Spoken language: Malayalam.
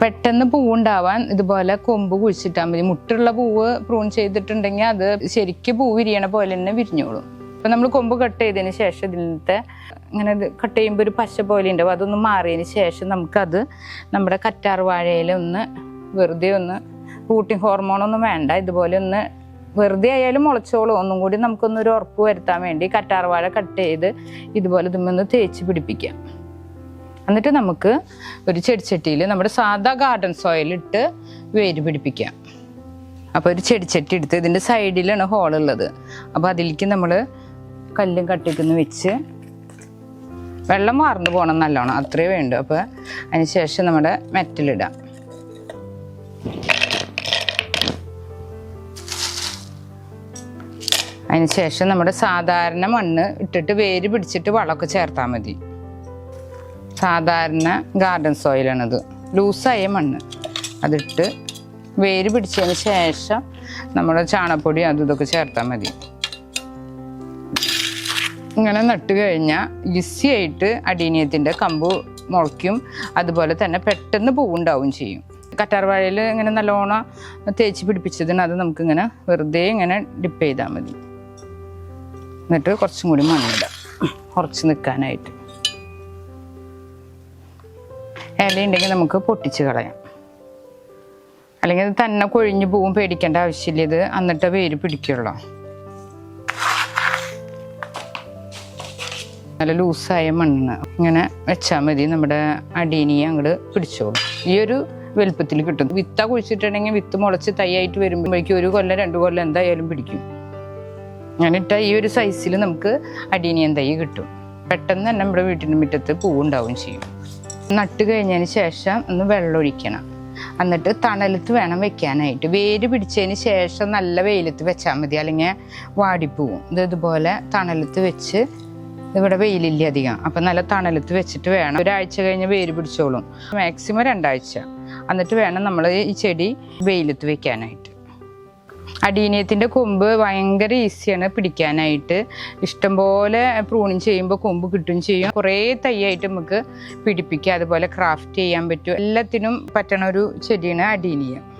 പെട്ടെന്ന് പൂവുണ്ടാവാൻ ഇതുപോലെ കൊമ്പ് കുഴിച്ചിട്ടാൽ മതി. മുട്ടുള്ള പൂവ് പ്രൂൺ ചെയ്തിട്ടുണ്ടെങ്കിൽ അത് ശരിക്കും പൂ വിരിയണ പോലെ തന്നെ വിരിഞ്ഞോളും. അപ്പം നമ്മൾ കൊമ്പ് കട്ട് ചെയ്തതിന് ശേഷം ഇതിലത്തെ ഇങ്ങനെ കട്ട് ചെയ്യുമ്പോൾ ഒരു പശ പോലെ ഉണ്ടാവും അതൊന്ന് മാറിയതിന് ശേഷം നമുക്കത് നമ്മുടെ കറ്റാർ വാഴയിൽ ഒന്ന് വെറുതെ ഒന്ന് റൂട്ടിംഗ് ഹോർമോണൊന്നും വേണ്ട. ഇതുപോലെ ഒന്ന് വെറുതെ ആയാലും മുളച്ചോളൂ. ഒന്നും കൂടി നമുക്കൊന്നൊരു ഉറപ്പ് വരുത്താൻ വേണ്ടി കറ്റാർ വാഴ കട്ട് ചെയ്ത് ഇതുപോലെ ഇതുമൊന്ന് തേച്ച് പിടിപ്പിക്കാം. എന്നിട്ട് നമുക്ക് ഒരു ചെടിച്ചട്ടിയിൽ നമ്മുടെ സാധാ ഗാർഡൻ സോയിലിട്ട് വേര് പിടിപ്പിക്കാം. അപ്പോൾ ഒരു ചെടിച്ചട്ടി എടുത്ത് ഇതിന്റെ സൈഡിലാണ് ഹോൾ ഉള്ളത്. അപ്പോൾ അതിലേക്ക് നമ്മൾ കല്ലും കട്ടിക്കുന്ന വെച്ച് വെള്ളം വാർന്നു പോകണം നല്ലോണം. അത്രേ വേണ്ടു. അപ്പോൾ അതിന് ശേഷം നമ്മുടെ മെറ്റലിടാം അതിന് ശേഷം നമ്മുടെ സാധാരണ മണ്ണ് ഇട്ടിട്ട് വേര് പിടിച്ചിട്ട് വളമൊക്കെ ചേർത്താൽ മതി. സാധാരണ ഗാർഡൻ സോയിലാണിത് ലൂസായ മണ്ണ്. അതിട്ട് വേര് പിടിച്ചതിന് ശേഷം നമ്മൾ ചാണപ്പൊടി അതും ഇതൊക്കെ ചേർത്താൽ മതി. ഇങ്ങനെ നട്ട് കഴിഞ്ഞാൽ ഈസി ആയിട്ട് അടീനിയത്തിന്റെ കമ്പ് മുളയ്ക്കും. അതുപോലെ തന്നെ പെട്ടെന്ന് പൂവുണ്ടാവും ചെയ്യും. കറ്റാർവാഴയിൽ ഇങ്ങനെ നല്ലോണം തേച്ച് പിടിപ്പിച്ചതിന് അത് നമുക്കിങ്ങനെ വെറുതെ ഇങ്ങനെ ഡിപ്പ് ചെയ്താൽ മതി. എന്നിട്ട് കുറച്ചും കൂടി മണ്ണിടാം. കുറച്ച് നിൽക്കാനായിട്ട് ഇലയുണ്ടെങ്കിൽ നമുക്ക് പൊട്ടിച്ച് കളയാം. അല്ലെങ്കിൽ അത് തന്നെ കൊഴിഞ്ഞു പോവും പേടിക്കേണ്ട ആവശ്യമില്ല. ഇത് എന്നിട്ട് വേര് പിടിക്കുള്ളൂ. നല്ല ലൂസായ മണ്ണ്. ഇങ്ങനെ വെച്ചാൽ മതി. നമ്മുടെ അടീനിയെ അങ്ങോട്ട് പിടിച്ചോളും. ഈ ഒരു വലുപ്പത്തിൽ കിട്ടും. വിത്ത കുഴിച്ചിട്ടുണ്ടെങ്കിൽ വിത്ത് മുളച്ച് തൈയായിട്ട് വരുമ്പോഴേക്കും ഒരു കൊല്ലം രണ്ട് കൊല്ലം എന്തായാലും പിടിക്കും. ഞാനിട്ട ഈ ഒരു സൈസിൽ നമുക്ക് അടീനിയൻ തൈ കിട്ടും. പെട്ടെന്ന് തന്നെ നമ്മുടെ വീട്ടിന്റെ മുറ്റത്ത് പൂവുണ്ടാവുകയും ചെയ്യും. നട്ട് കഴിഞ്ഞതിന് ശേഷം ഒന്ന് വെള്ളം ഒഴിക്കണം. എന്നിട്ട് തണലത്ത് വേണം വെക്കാനായിട്ട്. വേര് പിടിച്ചതിന് ശേഷം നല്ല വെയിലത്ത് വെച്ചാൽ മതി. അല്ലെങ്കിൽ വാടിപ്പോവും. ഇത് ഇതുപോലെ തണലത്ത് വെച്ച് ഇവിടെ വെയിലില്ല അധികം. അപ്പം നല്ല തണലത്ത് വെച്ചിട്ട് വേണം. ഒരാഴ്ച കഴിഞ്ഞ് വേര് പിടിച്ചോളും. മാക്സിമം രണ്ടാഴ്ച. എന്നിട്ട് വേണം നമ്മൾ ഈ ചെടി വെയിലത്ത് വെക്കാനായിട്ട്. അടീനിയത്തിന്റെ കൊമ്പ് ഭയങ്കര ഈസിയാണ് പിടിക്കാനായിട്ട്. ഇഷ്ടംപോലെ പ്രൂണിങ് ചെയ്യുമ്പോൾ കൊമ്പ് കിട്ടും ചെയ്യും. കുറേ തൈയായിട്ട് നമുക്ക് പിടിപ്പിക്കുക അതുപോലെ ക്രാഫ്റ്റ് ചെയ്യാൻ പറ്റും. എല്ലാത്തിനും പറ്റണ ഒരു ചെടിയാണ് അടീനിയം.